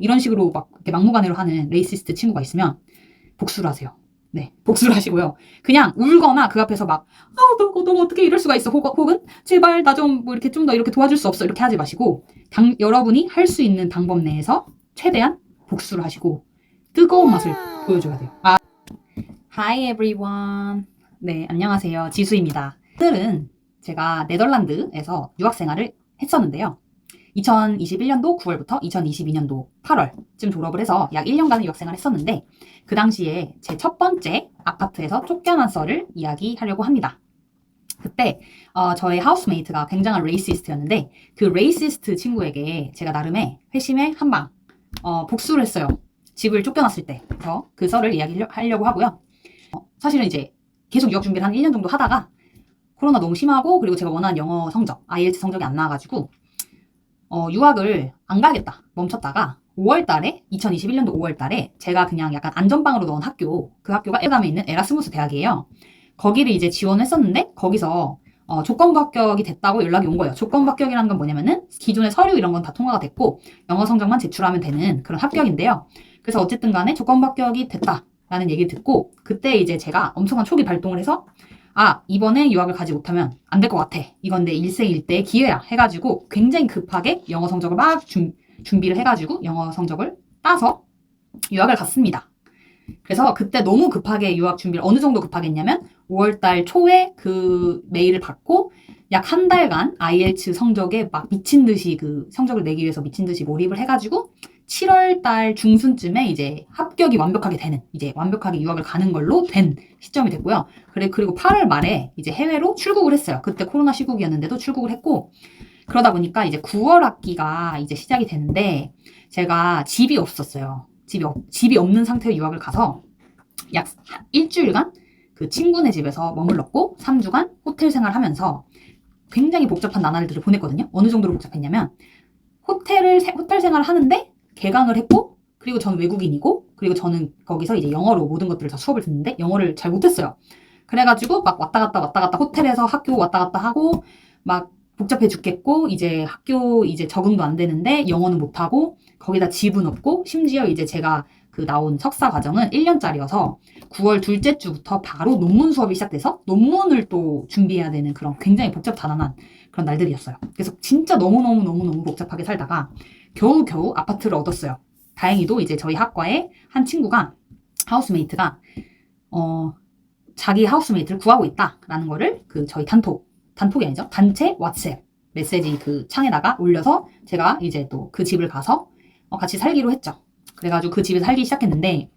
이런 식으로 막 이렇게 막무가내로 하는 레이시스트 친구가 있으면 복수를 하세요. 네, 복수를 하시고요. 그냥 울거나 그 앞에서 막, 아, 너, 너, 너 어떻게 이럴 수가 있어. 혹, 혹은, 제발 나 좀 뭐 이렇게 좀 더 이렇게 도와줄 수 없어. 이렇게 하지 마시고, 당, 여러분이 할 수 있는 방법 내에서 최대한 복수를 하시고, 뜨거운 맛을 보여줘야 돼요. 아, Hi everyone. 네, 안녕하세요. 지수입니다. 오늘은 제가 네덜란드에서 유학생활을 했었는데요. 2021년도 9월부터 2022년도 8월쯤 졸업을 해서 약 1년간을 유학생활을 했었는데 그 당시에 제 첫 번째 아파트에서 쫓겨난 썰을 이야기하려고 합니다. 그때 어, 저의 하우스메이트가 굉장한 레이시스트였는데 그 레이시스트 친구에게 제가 나름의 회심의 한방 어, 복수를 했어요. 집을 쫓겨났을 때. 그래서 그 썰을 이야기하려고 하고요. 어, 사실은 이제 계속 유학 준비를 한 1년 정도 하다가 코로나 너무 심하고 그리고 제가 원하는 영어 성적, IELTS 성적이 안 나와가지고 어, 유학을 안 가겠다 멈췄다가 5월 달에 2021년도 5월 달에 제가 그냥 약간 안전방으로 넣은 학교 그 학교가 에담에 있는 에라스무스 대학이에요. 거기를 이제 지원했었는데 거기서 어, 조건부 합격이 됐다고 연락이 온 거예요. 조건부 합격이라는 건 뭐냐면은 기존의 서류 이런 건 다 통과가 됐고 영어 성적만 제출하면 되는 그런 합격인데요. 그래서 어쨌든 간에 조건부 합격이 됐다라는 얘기를 듣고 그때 이제 제가 엄청난 초기 발동을 해서 아, 이번에 유학을 가지 못하면 안 될 것 같아. 이건 내 일생일대의 기회야. 해가지고 굉장히 급하게 영어 성적을 막 준, 준비를 해가지고 영어 성적을 따서 유학을 갔습니다. 그래서 그때 너무 급하게 유학 준비를 어느 정도 급하게 했냐면 5월달 초에 그 메일을 받고 약 한 달간 IELTS 성적에 막 미친 듯이 그 성적을 내기 위해서 미친 듯이 몰입을 해가지고 7월 달 중순쯤에 이제 합격이 완벽하게 되는 이제 완벽하게 유학을 가는 걸로 된 시점이 됐고요. 그래 그리고 8월 말에 이제 해외로 출국을 했어요. 그때 코로나 시국이었는데도 출국을 했고 그러다 보니까 이제 9월 학기가 이제 시작이 되는데 제가 집이 없었어요. 집이 없, 집이 없는 상태로 유학을 가서 약 일주일간 그 친구네 집에서 머물렀고 3주간 호텔 생활하면서 굉장히 복잡한 나날들을 보냈거든요. 어느 정도로 복잡했냐면 호텔을 세- 호텔 생활을 하는데 개강을 했고 그리고 저는 외국인이고 그리고 저는 거기서 이제 영어로 모든 것들을 다 수업을 듣는데 영어를 잘 못했어요. 그래가지고 막 왔다 갔다 왔다 갔다 호텔에서 학교 왔다 갔다 하고 막 복잡해 죽겠고 이제 학교 이제 적응도 안 되는데 영어는 못하고 거기다 집은 없고 심지어 이제 제가 그 나온 석사 과정은 1년짜리여서 9월 둘째 주부터 바로 논문 수업이 시작돼서 논문을 또 준비해야 되는 그런 굉장히 복잡다단한 그런 날들이었어요. 그래서 진짜 너무너무너무너무 복잡하게 살다가 겨우겨우 아파트를 얻었어요. 다행히도 이제 저희 학과에 한 친구가 하우스메이트가 어 자기 하우스메이트를 구하고 있다라는 거를 그 저희 단톡 단톡이 아니죠 단체 왓츠앱 메시지 그 창에다가 올려서 제가 이제 또 그 집을 가서 어, 같이 살기로 했죠. 그래가지고 그 집에 살기 시작했는데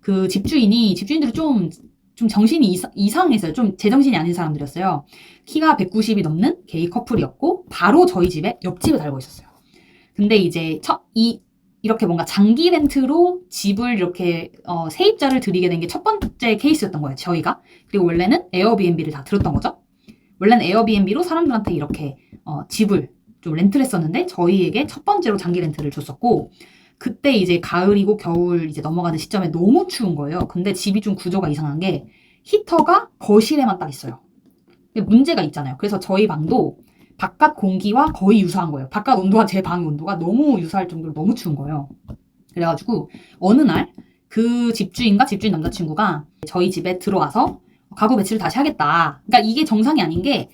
그 집주인이 집주인들이 좀좀 정신이 이상, 이상했어요. 좀 제정신이 아닌 사람들이었어요. 키가 190이 넘는 게이 커플이었고 바로 저희 집에 옆집에 살고 있었어요. 근데 이제 첫, 이, 이렇게 뭔가 장기 렌트로 집을 이렇게 어, 세입자를 들이게 된 게 첫 번째 케이스였던 거예요. 저희가. 그리고 원래는 에어비앤비를 다 들었던 거죠. 원래는 에어비앤비로 사람들한테 이렇게 어, 집을 좀 렌트를 했었는데 저희에게 첫 번째로 장기 렌트를 줬었고 그때 이제 가을이고 겨울 이제 넘어가는 시점에 너무 추운 거예요. 근데 집이 좀 구조가 이상한 게 히터가 거실에만 딱 있어요. 문제가 있잖아요. 그래서 저희 방도 바깥 공기와 거의 유사한 거예요. 바깥 온도와 제 방 온도가 너무 유사할 정도로 너무 추운 거예요. 그래가지고 어느 날 그 집주인과 집주인 남자친구가 저희 집에 들어와서 가구 배치를 다시 하겠다. 그러니까 이게 정상이 아닌 게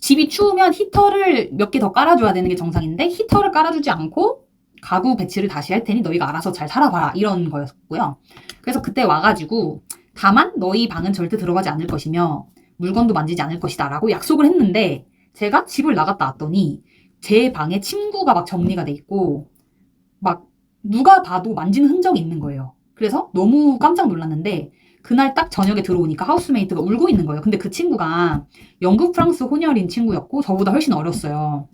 집이 추우면 히터를 몇 개 더 깔아줘야 되는 게 정상인데 히터를 깔아주지 않고 가구 배치를 다시 할 테니 너희가 알아서 잘 살아봐라 이런 거였고요. 그래서 그때 와가지고 다만 너희 방은 절대 들어가지 않을 것이며 물건도 만지지 않을 것이다라고 약속을 했는데 제가 집을 나갔다 왔더니 제 방에 침구가 막 정리가 돼 있고 막 누가 봐도 만지는 흔적이 있는 거예요. 그래서 너무 깜짝 놀랐는데 그날 딱 저녁에 들어오니까 하우스메이트가 울고 있는 거예요. 근데 그 친구가 영국 프랑스 혼혈인 친구였고 저보다 훨씬 어렸어요.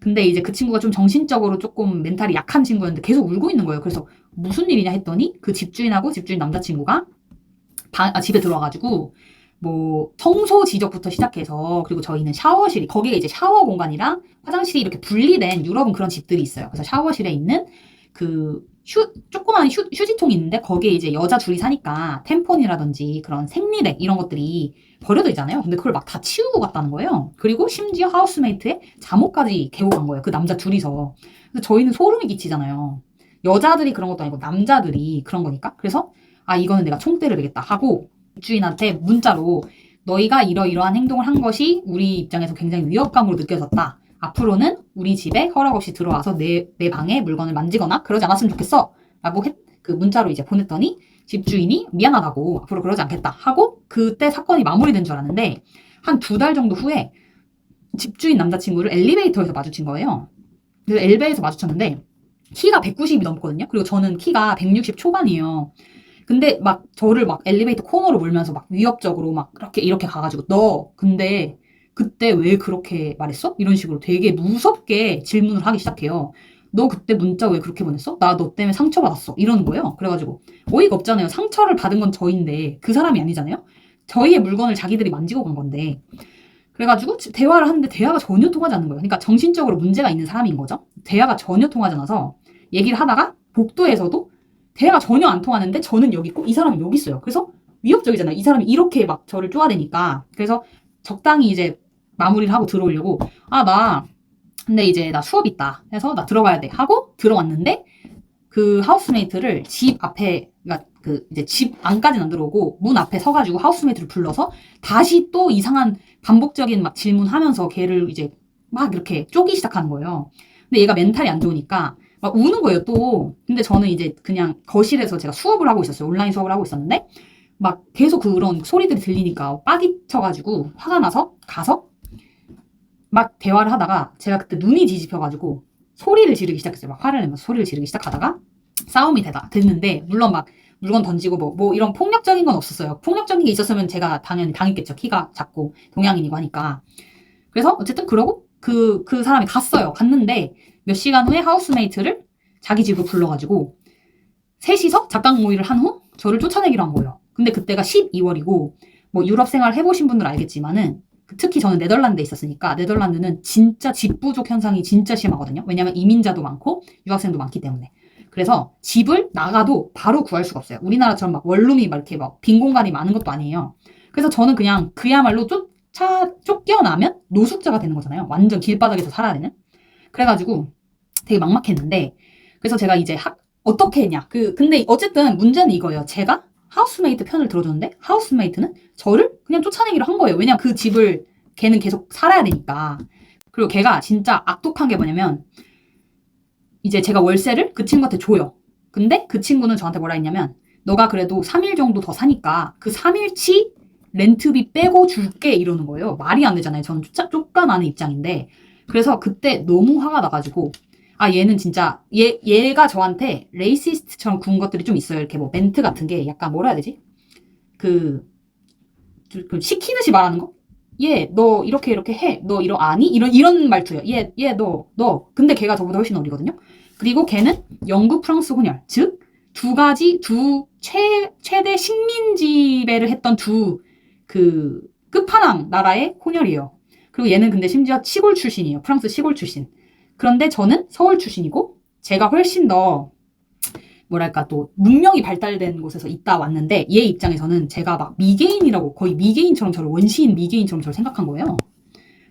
근데 이제 그 친구가 좀 정신적으로 조금 멘탈이 약한 친구였는데 계속 울고 있는 거예요. 그래서 무슨 일이냐 했더니 그 집주인하고 집주인 남자친구가 방, 아, 집에 들어와가지고 뭐 청소 지적부터 시작해서 그리고 저희는 샤워실이 거기가 이제 샤워 공간이랑 화장실이 이렇게 분리된 유럽은 그런 집들이 있어요. 그래서 샤워실에 있는 그 휴, 조그만 휴, 휴지통이 있는데 거기에 이제 여자 둘이 사니까 템폰이라든지 그런 생리대 이런 것들이 버려져 있잖아요. 근데 그걸 막 다 치우고 갔다는 거예요. 그리고 심지어 하우스메이트의 잠옷까지 개고 간 거예요. 그 남자 둘이서. 그래서 저희는 소름이 끼치잖아요. 여자들이 그런 것도 아니고 남자들이 그런 거니까. 그래서 아 이거는 내가 총대를 매겠다 하고 집 주인한테 문자로 너희가 이러이러한 행동을 한 것이 우리 입장에서 굉장히 위협감으로 느껴졌다. 앞으로는 우리 집에 허락 없이 들어와서 내, 내 방에 물건을 만지거나 그러지 않았으면 좋겠어. 라고 했, 그 문자로 이제 보냈더니 집주인이 미안하다고 앞으로 그러지 않겠다 하고 그때 사건이 마무리된 줄 알았는데 한 두 달 정도 후에 집주인 남자친구를 엘리베이터에서 마주친 거예요. 그래서 엘베에서 마주쳤는데 키가 190이 넘거든요. 그리고 저는 키가 160 초반이에요. 근데 막 저를 막 엘리베이터 코너로 몰면서 막 위협적으로 막 이렇게 이렇게 가가지고 너 근데 그때 왜 그렇게 말했어? 이런 식으로 되게 무섭게 질문을 하기 시작해요. 너 그때 문자 왜 그렇게 보냈어? 나 너 때문에 상처받았어. 이러는 거예요. 그래가지고 어이가 없잖아요. 상처를 받은 건 저인데 그 사람이 아니잖아요. 저희의 물건을 자기들이 만지고 간 건데. 그래가지고 대화를 하는데 대화가 전혀 통하지 않는 거예요. 그러니까 정신적으로 문제가 있는 사람인 거죠. 대화가 전혀 통하지 않아서 얘기를 하다가 복도에서도 대화가 전혀 안 통하는데 저는 여기 있고 이 사람은 여기 있어요. 그래서 위협적이잖아요. 이 사람이 이렇게 막 저를 쪼아대니까. 그래서 적당히 이제 마무리를 하고 들어오려고 아 나 근데 이제 나 수업 있다 해서 나 들어가야 돼 하고 들어왔는데 그 하우스메이트를 집 앞에 그러니까 그 이제 집 안까지는 안 들어오고 문 앞에 서가지고 하우스메이트를 불러서 다시 또 이상한 반복적인 막 질문하면서 걔를 이제 막 이렇게 쪼기 시작하는 거예요. 근데 얘가 멘탈이 안 좋으니까 막 우는 거예요 또. 근데 저는 이제 그냥 거실에서 제가 수업을 하고 있었어요. 온라인 수업을 하고 있었는데 막 계속 그런 소리들이 들리니까 빡이 쳐가지고 화가 나서 가서 막 대화를 하다가 제가 그때 눈이 뒤집혀가지고 소리를 지르기 시작했어요. 막 화를 내면서 소리를 지르기 시작하다가 싸움이 되다 됐는데 물론 막 물건 던지고 뭐, 뭐 이런 폭력적인 건 없었어요. 폭력적인 게 있었으면 제가 당연히 당했겠죠. 키가 작고 동양인이고 하니까. 그래서 어쨌든 그러고 그, 그 사람이 갔어요. 갔는데 몇 시간 후에 하우스메이트를 자기 집으로 불러가지고 셋이서 작당 모의를 한 후 저를 쫓아내기로 한 거예요. 근데 그때가 12월이고 뭐 유럽 생활 해보신 분들 알겠지만은 특히 저는 네덜란드에 있었으니까 네덜란드는 진짜 집 부족 현상이 진짜 심하거든요. 왜냐하면 이민자도 많고 유학생도 많기 때문에. 그래서 집을 나가도 바로 구할 수가 없어요. 우리나라처럼 막 원룸이 막 이렇게 막 빈 공간이 많은 것도 아니에요. 그래서 저는 그냥 그야말로 쫓아 쫓겨나면 노숙자가 되는 거잖아요. 완전 길바닥에서 살아야 되는. 그래가지고 되게 막막했는데 그래서 제가 이제 학 어떻게 했냐. 그 근데 어쨌든 문제는 이거예요. 제가 하우스메이트 편을 들어줬는데 하우스메이트는 저를 그냥 쫓아내기로 한 거예요. 왜냐면 그 집을 걔는 계속 살아야 되니까. 그리고 걔가 진짜 악독한 게 뭐냐면 이제 제가 월세를 그 친구한테 줘요. 근데 그 친구는 저한테 뭐라 했냐면 너가 그래도 3일 정도 더 사니까 그 3일치 렌트비 빼고 줄게 이러는 거예요. 말이 안 되잖아요. 저는 쫓, 쫓겨나는 입장인데. 그래서 그때 너무 화가 나가지고 아 얘는 진짜 얘 얘가 저한테 레이시스트처럼 군 것들이 좀 있어요. 이렇게 뭐 멘트 같은 게 약간 뭐라 해야 되지? 그, 그 시키듯이 말하는 거? 얘, 너 이렇게 이렇게 해. 너 이러 아니? 이런 이런 말투예요. 얘, 얘, 너, 너. 근데 걔가 저보다 훨씬 어리거든요. 그리고 걔는 영국 프랑스 혼혈. 즉, 두 가지, 두 최, 최대 식민 지배를 했던 두 그 끝판왕 나라의 혼혈이에요. 그리고 얘는 근데 심지어 시골 출신이에요. 프랑스 시골 출신. 그런데 저는 서울 출신이고 제가 훨씬 더 뭐랄까 또 문명이 발달된 곳에서 있다 왔는데 얘 입장에서는 제가 막 미개인이라고 거의 미개인처럼 저를 원시인 미개인처럼 저를 생각한 거예요.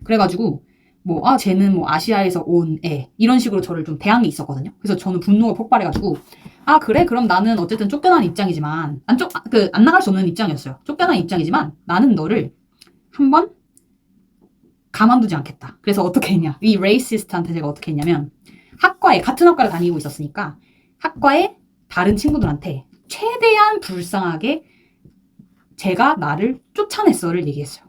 그래가지고 뭐 아 쟤는 뭐 아시아에서 온 애 이런 식으로 저를 좀게 있었거든요. 그래서 저는 분노가 폭발해가지고 아 그래 그럼 나는 어쨌든 쫓겨난 입장이지만 안쫓그안 나갈 수 없는 입장이었어요. 쫓겨난 입장이지만 나는 너를 한번 가만두지 않겠다. 그래서 어떻게 했냐? 이 레이시스트한테 제가 어떻게 했냐면 학과에 같은 학과를 다니고 있었으니까 학과에 다른 친구들한테 최대한 불쌍하게 제가 나를 쫓아냈어를 얘기했어요.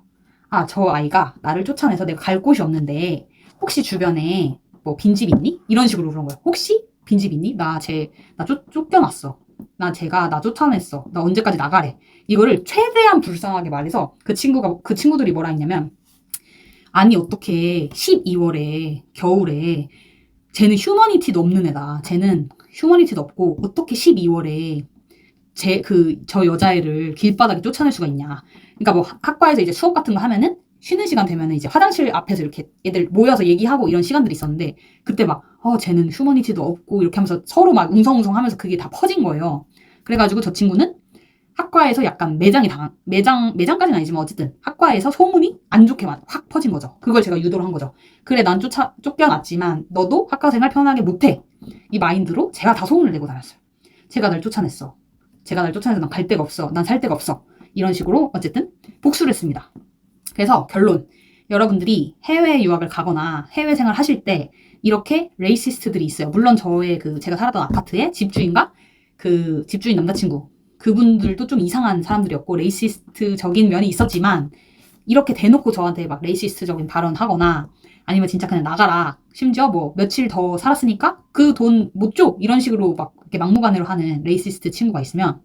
아, 저 아이가 나를 쫓아내서 내가 갈 곳이 없는데 혹시 주변에 뭐 빈집 있니? 이런 식으로 그런 거예요. 혹시 빈집 있니? 나 쟤, 나 쫓, 쫓겨났어. 나 제가 나 쫓아냈어. 나 언제까지 나가래. 이거를 최대한 불쌍하게 말해서 그 친구가, 그 친구들이 뭐라 했냐면 아니 어떻게 12월에 겨울에 쟤는 휴머니티도 없는 애다. 쟤는 휴머니티도 없고 어떻게 12월에 제 그 저 여자애를 길바닥에 쫓아낼 수가 있냐. 그러니까 뭐 학과에서 이제 수업 같은 거 하면은 쉬는 시간 되면은 이제 화장실 앞에서 이렇게 애들 모여서 얘기하고 이런 시간들이 있었는데 그때 막 어 쟤는 휴머니티도 없고 이렇게 하면서 서로 막 웅성웅성 하면서 그게 다 퍼진 거예요. 그래가지고 저 친구는 학과에서 약간 매장이 당한 매장 매장까지는 아니지만 어쨌든 학과에서 소문이 안 좋게 막확 퍼진 거죠. 그걸 제가 유도를 한 거죠. 그래 난 쫓아 쫓겨났지만 너도 학과 생활 편하게 못해 이 마인드로 제가 다 소문을 내고 다녔어요. 제가 날 쫓아냈어. 제가 날 쫓아내서 난 갈 데가 없어. 난 살 데가 없어. 이런 식으로 어쨌든 복수를 했습니다. 그래서 결론 여러분들이 해외 유학을 가거나 해외 생활 하실 때 이렇게 레이시스트들이 있어요. 물론 저의 그 제가 살았던 아파트의 집주인과 그 집주인 남자친구 그분들도 좀 이상한 사람들이었고 레이시스트적인 면이 있었지만 이렇게 대놓고 저한테 막 레이시스트적인 발언하거나 아니면 진짜 그냥 나가라 심지어 뭐 며칠 더 살았으니까 그 돈 못 줘 이런 식으로 막 이렇게 막무가내로 하는 레이시스트 친구가 있으면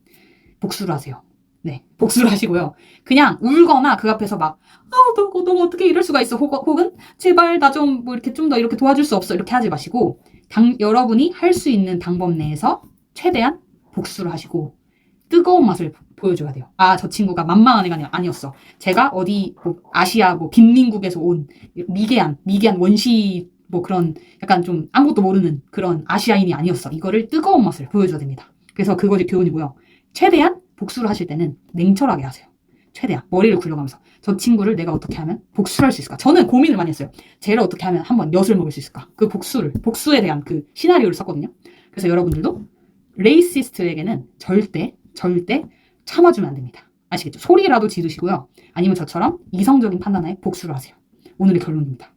복수를 하세요. 네, 복수를 하시고요. 그냥 울거나 그 앞에서 막 아우 너, 너 어떻게 이럴 수가 있어 혹, 혹은 제발 나 좀 뭐 이렇게 좀 더 이렇게 도와줄 수 없어 이렇게 하지 마시고 당, 여러분이 할 수 있는 방법 내에서 최대한 복수를 하시고 뜨거운 맛을 보- 보여줘야 돼요. 아, 저 친구가 만만한 애가 아니- 아니었어. 제가 어디 뭐 아시아 뭐 빈민국에서 온 미개한 미개한 원시 뭐 그런 약간 좀 아무것도 모르는 그런 아시아인이 아니었어. 이거를 뜨거운 맛을 보여줘야 됩니다. 그래서 그것이 교훈이고요. 최대한 복수를 하실 때는 냉철하게 하세요. 최대한 머리를 굴려가면서 저 친구를 내가 어떻게 하면 복수를 할 수 있을까? 저는 고민을 많이 했어요. 쟤를 어떻게 하면 한번 엿을 먹을 수 있을까? 그 복수를 복수에 대한 그 시나리오를 썼거든요. 그래서 여러분들도 레이시스트에게는 절대 절대 참아주면 안 됩니다. 아시겠죠? 소리라도 지르시고요. 아니면 저처럼 이성적인 판단에 복수를 하세요. 오늘의 결론입니다.